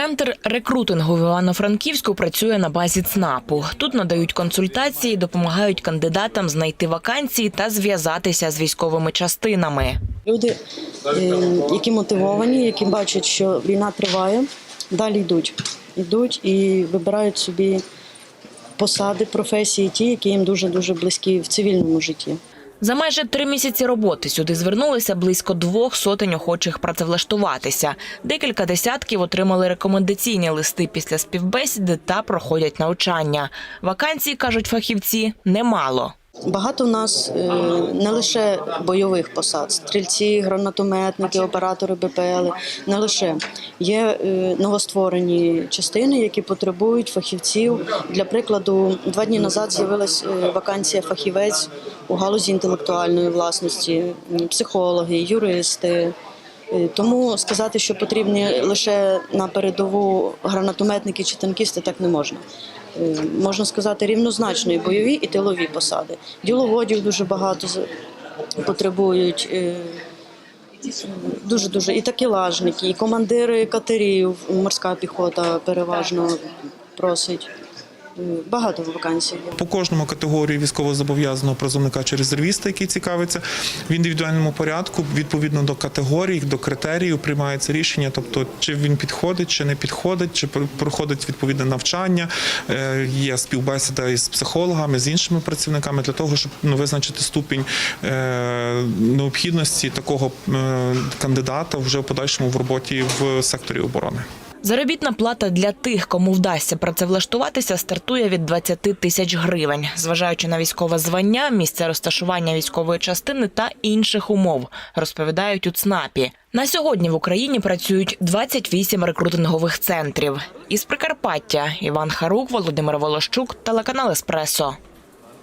Центр рекрутингу в Івано-Франківську працює на базі ЦНАПу. Тут надають консультації, допомагають кандидатам знайти вакансії та зв'язатися з військовими частинами. Люди, е, які мотивовані, які бачать, що війна триває, далі йдуть. Йдуть і вибирають собі посади, професії, ті, які їм дуже дуже близькі в цивільному житті. За майже три місяці роботи сюди звернулися близько двох сотень охочих працевлаштуватися. Декілька десятків отримали рекомендаційні листи після співбесіди та проходять навчання. Вакансій, кажуть фахівці, немало. Багато в нас е, не лише бойових посад, стрільці, гранатометники, оператори БПЛ, не лише є е, новостворені частини, які потребують фахівців. Для прикладу, два дні назад з'явилась е, вакансія фахівець у галузі інтелектуальної власності, психологи, юристи. Е, Тому сказати, що потрібні лише на передову гранатометники чи танкісти, так не можна. Е, Можна сказати, рівнозначно і бойові, і тилові посади. Діловодів дуже багато потребують. е, Дуже дуже і такелажники, і командири катерів, морська піхота переважно просить. Багато вакансій. По кожному категорії військовозобов'язаного призовника чи резервіста, який цікавиться в індивідуальному порядку, відповідно до категорій, до критеріїв приймається рішення, тобто чи він підходить, чи не підходить, чи пр- проходить відповідне навчання. Е, Є співбесіда із психологами, з іншими працівниками для того, щоб ну, визначити ступінь е, необхідності такого кандидата вже в подальшому в роботі в секторі оборони. Заробітна плата для тих, кому вдасться працевлаштуватися, стартує від 20 тисяч гривень, зважаючи на військове звання, місце розташування військової частини та інших умов, розповідають у ЦНАПі. На сьогодні в Україні працюють 28 рекрутингових центрів. Із Прикарпаття Іван Харук, Володимир Волощук, телеканал Еспресо.